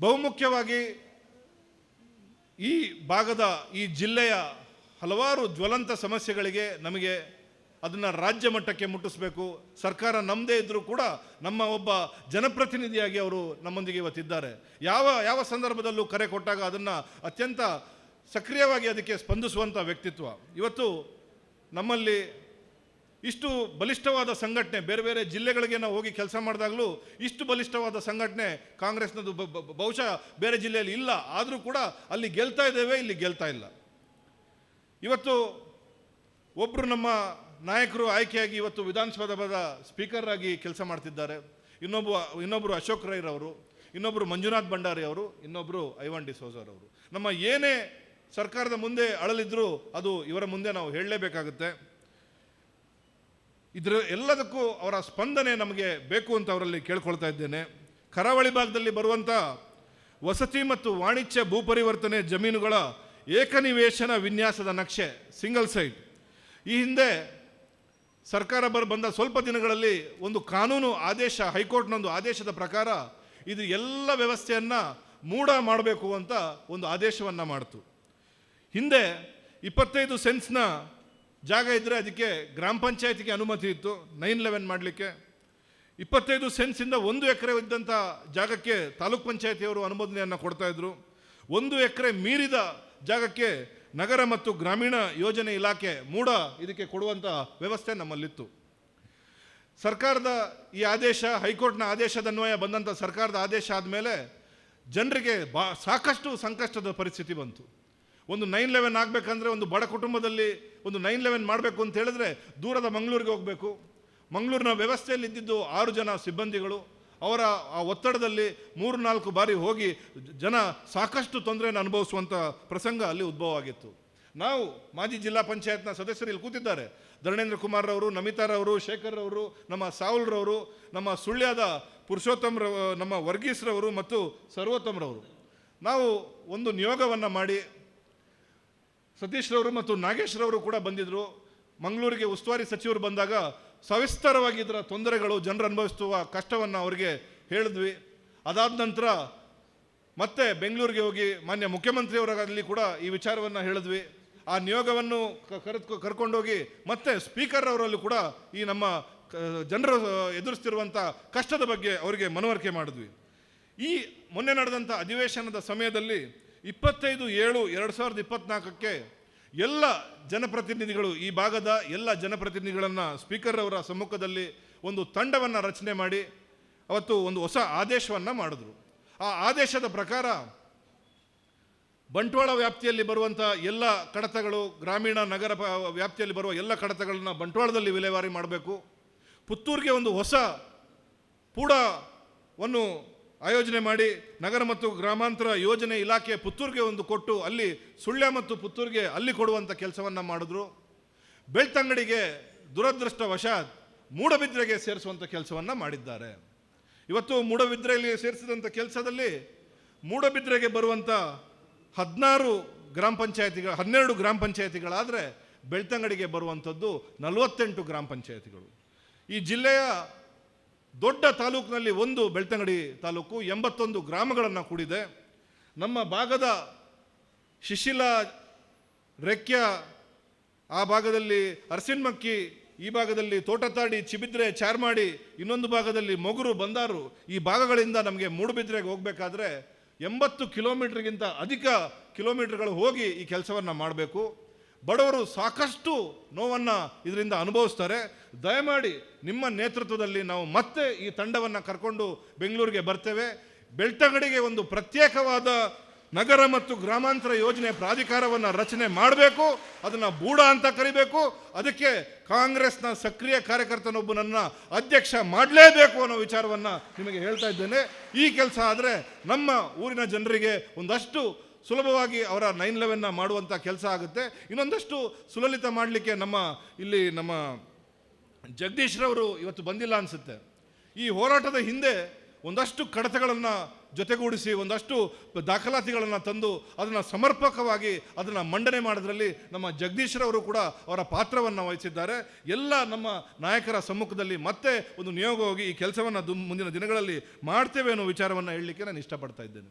ಬಹುಮುಖ್ಯವಾಗಿ ಈ ಭಾಗದ ಈ ಜಿಲ್ಲೆಯ ಹಲವಾರು ಜ್ವಲಂತ ಸಮಸ್ಯೆಗಳಿಗೆ ನಮಗೆ ಅದನ್ನು ರಾಜ್ಯ ಮಟ್ಟಕ್ಕೆ ಮುಟ್ಟಿಸಬೇಕು. ಸರ್ಕಾರ ನಮ್ಮದೇ ಇದ್ದರೂ ಕೂಡ ನಮ್ಮ ಒಬ್ಬ ಜನಪ್ರತಿನಿಧಿಯಾಗಿ ಅವರು ನಮ್ಮೊಂದಿಗೆ ಇವತ್ತಿದ್ದಾರೆ ಯಾವ ಯಾವ ಸಂದರ್ಭದಲ್ಲೂ ಕರೆ ಕೊಟ್ಟಾಗ ಅದನ್ನು ಅತ್ಯಂತ ಸಕ್ರಿಯವಾಗಿ ಅದಕ್ಕೆ ಸ್ಪಂದಿಸುವಂಥ ವ್ಯಕ್ತಿತ್ವ. ಇವತ್ತು ನಮ್ಮಲ್ಲಿ ಇಷ್ಟು ಬಲಿಷ್ಠವಾದ ಸಂಘಟನೆ, ಬೇರೆ ಬೇರೆ ಜಿಲ್ಲೆಗಳಿಗೆ ನಾವು ಹೋಗಿ ಕೆಲಸ ಮಾಡಿದಾಗಲೂ ಇಷ್ಟು ಬಲಿಷ್ಠವಾದ ಸಂಘಟನೆ ಕಾಂಗ್ರೆಸ್ನದು ಬಹುಶಃ ಬೇರೆ ಜಿಲ್ಲೆಯಲ್ಲಿ ಇಲ್ಲ. ಆದರೂ ಕೂಡ ಅಲ್ಲಿ ಗೆಲ್ತಾ ಇದ್ದೇವೆ, ಇಲ್ಲಿ ಗೆಲ್ತಾ ಇಲ್ಲ. ಇವತ್ತು ಒಬ್ಬರು ನಮ್ಮ ನಾಯಕರು ಆಯ್ಕೆಯಾಗಿ ಇವತ್ತು ವಿಧಾನಸಭಾದ ಸ್ಪೀಕರ್ ಆಗಿ ಕೆಲಸ ಮಾಡ್ತಿದ್ದಾರೆ. ಇನ್ನೊಬ್ಬ ಇನ್ನೊಬ್ಬರು ಅಶೋಕ್ ರೈರವರು ಇನ್ನೊಬ್ಬರು ಮಂಜುನಾಥ್ ಭಂಡಾರಿ ಅವರು ಇನ್ನೊಬ್ಬರು ಐವಾನ್ ಡಿಸೋಜರ್ ಅವರು. ನಮ್ಮ ಏನೇ ಸರ್ಕಾರದ ಮುಂದೆ ಅಳಲಿದ್ರೂ ಅದು ಇವರ ಮುಂದೆ ನಾವು ಹೇಳಲೇಬೇಕಾಗುತ್ತೆ. ಇದರ ಎಲ್ಲದಕ್ಕೂ ಅವರ ಸ್ಪಂದನೆ ನಮಗೆ ಬೇಕು ಅಂತ ಅವರಲ್ಲಿ ಕೇಳ್ಕೊಳ್ತಾ ಇದ್ದೇನೆ. ಕರಾವಳಿ ಭಾಗದಲ್ಲಿ ಬರುವಂಥ ವಸತಿ ಮತ್ತು ವಾಣಿಜ್ಯ ಭೂಪರಿವರ್ತನೆ ಜಮೀನುಗಳ ಏಕನಿವೇಶನ ವಿನ್ಯಾಸದ ನಕ್ಷೆ ಸಿಂಗಲ್ ಸೈಟ್ ಈ ಹಿಂದೆ ಸರ್ಕಾರ ಬರ್, ಬಂದ ಸ್ವಲ್ಪ ದಿನಗಳಲ್ಲಿ ಒಂದು ಕಾನೂನು ಆದೇಶ, ಹೈಕೋರ್ಟ್ನೊಂದು ಆದೇಶದ ಪ್ರಕಾರ ಇದು ಎಲ್ಲ ವ್ಯವಸ್ಥೆಯನ್ನು ಮೂಢ ಮಾಡಬೇಕು ಅಂತ ಒಂದು ಆದೇಶವನ್ನು ಮಾಡಿತು. ಹಿಂದೆ ಇಪ್ಪತ್ತೈದು ಸೆನ್ಸ್ನ ಜಾಗ ಇದ್ದರೆ ಅದಕ್ಕೆ ಗ್ರಾಮ ಪಂಚಾಯತಿಗೆ ಅನುಮತಿ ಇತ್ತು ನೈನ್ ಲೆವೆನ್ ಮಾಡಲಿಕ್ಕೆ. ಇಪ್ಪತ್ತೈದು ಸೆನ್ಸಿಂದ ಒಂದು ಎಕರೆ ಇದ್ದಂಥ ಜಾಗಕ್ಕೆ ತಾಲೂಕ್ ಪಂಚಾಯತಿಯವರು ಅನುಮೋದನೆಯನ್ನು ಕೊಡ್ತಾ ಇದ್ರು. ಒಂದು ಎಕರೆ ಮೀರಿದ ಜಾಗಕ್ಕೆ ನಗರ ಮತ್ತು ಗ್ರಾಮೀಣ ಯೋಜನೆ ಇಲಾಖೆ ಮೂಡ ಇದಕ್ಕೆ ಕೊಡುವಂಥ ವ್ಯವಸ್ಥೆ ನಮ್ಮಲ್ಲಿತ್ತು. ಸರ್ಕಾರದ ಈ ಆದೇಶ, ಹೈಕೋರ್ಟ್ನ ಆದೇಶದನ್ವಯ ಬಂದಂಥ ಸರ್ಕಾರದ ಆದೇಶ ಆದಮೇಲೆ ಜನರಿಗೆ ಬಾ, ಸಾಕಷ್ಟು ಸಂಕಷ್ಟದ ಪರಿಸ್ಥಿತಿ ಬಂತು. ಒಂದು ನೈನ್ ಲೆವೆನ್ ಆಗಬೇಕಂದ್ರೆ ಒಂದು ಬಡ ಕುಟುಂಬದಲ್ಲಿ ಒಂದು ನೈನ್ ಲೆವೆನ್ ಮಾಡಬೇಕು ಅಂತ ಹೇಳಿದ್ರೆ ದೂರದ ಮಂಗಳೂರಿಗೆ ಹೋಗಬೇಕು. ಮಂಗಳೂರಿನ ವ್ಯವಸ್ಥೆಯಲ್ಲಿ ಇದ್ದಿದ್ದು ಆರು ಜನ ಸಿಬ್ಬಂದಿಗಳು. ಅವರ ಆ ಒತ್ತಡದಲ್ಲಿ ಮೂರು ನಾಲ್ಕು ಬಾರಿ ಹೋಗಿ ಜನ ಸಾಕಷ್ಟು ತೊಂದರೆಯನ್ನು ಅನುಭವಿಸುವಂಥ ಪ್ರಸಂಗ ಅಲ್ಲಿ ಉದ್ಭವ ಆಗಿತ್ತು. ನಾವು ಮಾಜಿ ಜಿಲ್ಲಾ ಪಂಚಾಯತ್ನ ಸದಸ್ಯರು ಇಲ್ಲಿ ಕೂತಿದ್ದಾರೆ. ಧರ್ಮೇಂದ್ರ ಕುಮಾರ್ರವರು ನಮಿತಾರವರು ಶೇಖರ್ರವರು ನಮ್ಮ ಸಾವುಲ್ರವರು ನಮ್ಮ ಸುಳ್ಯದ ಪುರುಷೋತ್ತಮ್ರ ನಮ್ಮ ವರ್ಗೀಸ್ರವರು ಮತ್ತು ಸರ್ವೋತ್ತಮ್ರವರು ನಾವು ಒಂದು ನಿಯೋಗವನ್ನು ಮಾಡಿ ಸತೀಶ್ರವರು ಮತ್ತು ನಾಗೇಶ್ರವರು ಕೂಡ ಬಂದಿದ್ದರು ಮಂಗಳೂರಿಗೆ ಉಸ್ತುವಾರಿ ಸಚಿವರು ಬಂದಾಗ ಸವಿಸ್ತಾರವಾಗಿ ಇದರ ತೊಂದರೆಗಳು ಜನರು ಅನುಭವಿಸುವ ಕಷ್ಟವನ್ನು ಅವರಿಗೆ ಹೇಳಿದ್ವಿ. ಅದಾದ ನಂತರ ಮತ್ತೆ ಬೆಂಗಳೂರಿಗೆ ಹೋಗಿ ಮಾನ್ಯ ಮುಖ್ಯಮಂತ್ರಿಯವರಲ್ಲಿ ಕೂಡ ಈ ವಿಚಾರವನ್ನು ಹೇಳಿದ್ವಿ. ಆ ನಿಯೋಗವನ್ನು ಕರೆದು, ಕರ್ಕೊಂಡೋಗಿ ಮತ್ತೆ ಸ್ಪೀಕರ್ ಅವರಲ್ಲೂ ಕೂಡ ಈ ನಮ್ಮ ಜನರು ಎದುರಿಸ್ತಿರುವಂಥ ಕಷ್ಟದ ಬಗ್ಗೆ ಅವರಿಗೆ ಮನವರಿಕೆ ಮಾಡಿದ್ವಿ. ಈ ಮೊನ್ನೆ ನಡೆದಂಥ ಅಧಿವೇಶನದ ಸಮಯದಲ್ಲಿ ಇಪ್ಪತ್ತೈದು ಏಳು ಎರಡು ಸಾವಿರದ ಇಪ್ಪತ್ನಾಲ್ಕಕ್ಕೆ ಎಲ್ಲ ಜನಪ್ರತಿನಿಧಿಗಳು, ಈ ಭಾಗದ ಎಲ್ಲ ಜನಪ್ರತಿನಿಧಿಗಳನ್ನು ಸ್ಪೀಕರ್ ಅವರ ಸಮ್ಮುಖದಲ್ಲಿ ಒಂದು ತಂಡವನ್ನು ರಚನೆ ಮಾಡಿ ಅವತ್ತು ಒಂದು ಹೊಸ ಆದೇಶವನ್ನು ಮಾಡಿದ್ರು. ಆ ಆದೇಶದ ಪ್ರಕಾರ ಬಂಟ್ವಾಳ ವ್ಯಾಪ್ತಿಯಲ್ಲಿ ಬರುವಂಥ ಎಲ್ಲ ಕಡತಗಳು, ಗ್ರಾಮೀಣ ನಗರ ವ್ಯಾಪ್ತಿಯಲ್ಲಿ ಬರುವ ಎಲ್ಲ ಕಡತಗಳನ್ನು ಬಂಟ್ವಾಳದಲ್ಲಿ ವಿಲೇವಾರಿ ಮಾಡಬೇಕು. ಪುತ್ತೂರಿಗೆ ಒಂದು ಹೊಸ ಪೂಡವನ್ನು ಆಯೋಜನೆ ಮಾಡಿ ನಗರ ಮತ್ತು ಗ್ರಾಮಾಂತರ ಯೋಜನೆ ಇಲಾಖೆ ಪುತ್ತೂರಿಗೆ ಒಂದು ಕೊಟ್ಟು ಅಲ್ಲಿ ಸುಳ್ಯ ಮತ್ತು ಪುತ್ತೂರಿಗೆ ಅಲ್ಲಿ ಕೊಡುವಂಥ ಕೆಲಸವನ್ನು ಮಾಡಿದ್ರು. ಬೆಳ್ತಂಗಡಿಗೆ ದುರದೃಷ್ಟವಶಾತ್ ಮೂಡಬಿದ್ರೆಗೆ ಸೇರಿಸುವಂಥ ಕೆಲಸವನ್ನು ಮಾಡಿದ್ದಾರೆ. ಇವತ್ತು ಮೂಡಬಿದ್ರೆಯಲ್ಲಿ ಸೇರಿಸಿದಂಥ ಕೆಲಸದಲ್ಲಿ ಮೂಡಬಿದ್ರೆಗೆ ಬರುವಂಥ ಹದಿನಾರು ಗ್ರಾಮ ಪಂಚಾಯತಿಗಳ, ಹನ್ನೆರಡು ಗ್ರಾಮ ಪಂಚಾಯತಿಗಳಾದರೆ ಬೆಳ್ತಂಗಡಿಗೆ ಬರುವಂಥದ್ದು ನಲವತ್ತೆಂಟು ಗ್ರಾಮ ಪಂಚಾಯತಿಗಳು. ಈ ಜಿಲ್ಲೆಯ ದೊಡ್ಡ ತಾಲೂಕಿನಲ್ಲಿ ಒಂದು ಬೆಳ್ತಂಗಡಿ ತಾಲೂಕು, ಎಂಬತ್ತೊಂದು ಗ್ರಾಮಗಳನ್ನು ಕೂಡಿದೆ. ನಮ್ಮ ಭಾಗದ ಶಿಶಿಲ, ರೆಕ್ಯ, ಆ ಭಾಗದಲ್ಲಿ ಅರಸಿನ್ಮಕ್ಕಿ ಈ ಭಾಗದಲ್ಲಿ ತೋಟತಾಡಿ ಚಿಬಿದ್ರೆ, ಚಾರ್ಮಾಡಿ, ಇನ್ನೊಂದು ಭಾಗದಲ್ಲಿ ಮೊಗರು, ಬಂದಾರು, ಈ ಭಾಗಗಳಿಂದ ನಮಗೆ ಮೂಡುಬಿದ್ರೆಗೆ ಹೋಗಬೇಕಾದ್ರೆ ಎಂಬತ್ತು ಕಿಲೋಮೀಟ್ರಿಗಿಂತ ಅಧಿಕ ಕಿಲೋಮೀಟ್ರ್ಗಳು ಹೋಗಿ ಈ ಕೆಲಸವನ್ನು ಮಾಡಬೇಕು. ಬಡವರು ಸಾಕಷ್ಟು ನೋವನ್ನು ಇದರಿಂದ ಅನುಭವಿಸ್ತಾರೆ. ದಯಮಾಡಿ ನಿಮ್ಮ ನೇತೃತ್ವದಲ್ಲಿ ನಾವು ಮತ್ತೆ ಈ ತಂಡವನ್ನು ಕರ್ಕೊಂಡು ಬೆಂಗಳೂರಿಗೆ ಬರ್ತೇವೆ. ಬೆಳ್ತಂಗಡಿಗೆ ಒಂದು ಪ್ರತ್ಯೇಕವಾದ ನಗರ ಮತ್ತು ಗ್ರಾಮಾಂತರ ಯೋಜನೆ ಪ್ರಾಧಿಕಾರವನ್ನು ರಚನೆ ಮಾಡಬೇಕು. ಅದನ್ನು ಬೂಡ ಅಂತ ಕರಿಬೇಕು. ಅದಕ್ಕೆ ಕಾಂಗ್ರೆಸ್ನ ಸಕ್ರಿಯ ಕಾರ್ಯಕರ್ತನೊಬ್ಬನನ್ನು ಅಧ್ಯಕ್ಷ ಮಾಡಲೇಬೇಕು ಅನ್ನೋ ವಿಚಾರವನ್ನು ನಿಮಗೆ ಹೇಳ್ತಾ ಇದ್ದೇನೆ. ಈ ಕೆಲಸ ಆದರೆ ನಮ್ಮ ಊರಿನ ಜನರಿಗೆ ಒಂದಷ್ಟು ಸುಲಭವಾಗಿ ಅವರ ನೈನ್ ಲೆವೆನ್ನ ಮಾಡುವಂಥ ಕೆಲಸ ಆಗುತ್ತೆ. ಇನ್ನೊಂದಷ್ಟು ಸುಲಲಿತ ಮಾಡಲಿಕ್ಕೆ ನಮ್ಮ ಇಲ್ಲಿ ನಮ್ಮ ಜಗದೀಶ್ರವರು ಇವತ್ತು ಬಂದಿಲ್ಲ ಅನಿಸುತ್ತೆ. ಈ ಹೋರಾಟದ ಹಿಂದೆ ಒಂದಷ್ಟು ಕಡತಗಳನ್ನು ಜೊತೆಗೂಡಿಸಿ, ಒಂದಷ್ಟು ದಾಖಲಾತಿಗಳನ್ನು ತಂದು ಅದನ್ನು ಸಮರ್ಪಕವಾಗಿ ಅದನ್ನು ಮಂಡನೆ ಮಾಡೋದ್ರಲ್ಲಿ ನಮ್ಮ ಜಗದೀಶ್ರವರು ಕೂಡ ಅವರ ಪಾತ್ರವನ್ನು ವಹಿಸಿದ್ದಾರೆ. ಎಲ್ಲ ನಮ್ಮ ನಾಯಕರ ಸಮ್ಮುಖದಲ್ಲಿ ಮತ್ತೆ ಒಂದು ನಿಯೋಗ ಹೋಗಿ ಈ ಕೆಲಸವನ್ನು ಮುಂದಿನ ದಿನಗಳಲ್ಲಿ ಮಾಡ್ತೇವೆ ಅನ್ನೋ ವಿಚಾರವನ್ನು ಹೇಳಲಿಕ್ಕೆ ನಾನು ಇಷ್ಟಪಡ್ತಾ ಇದ್ದೇನೆ.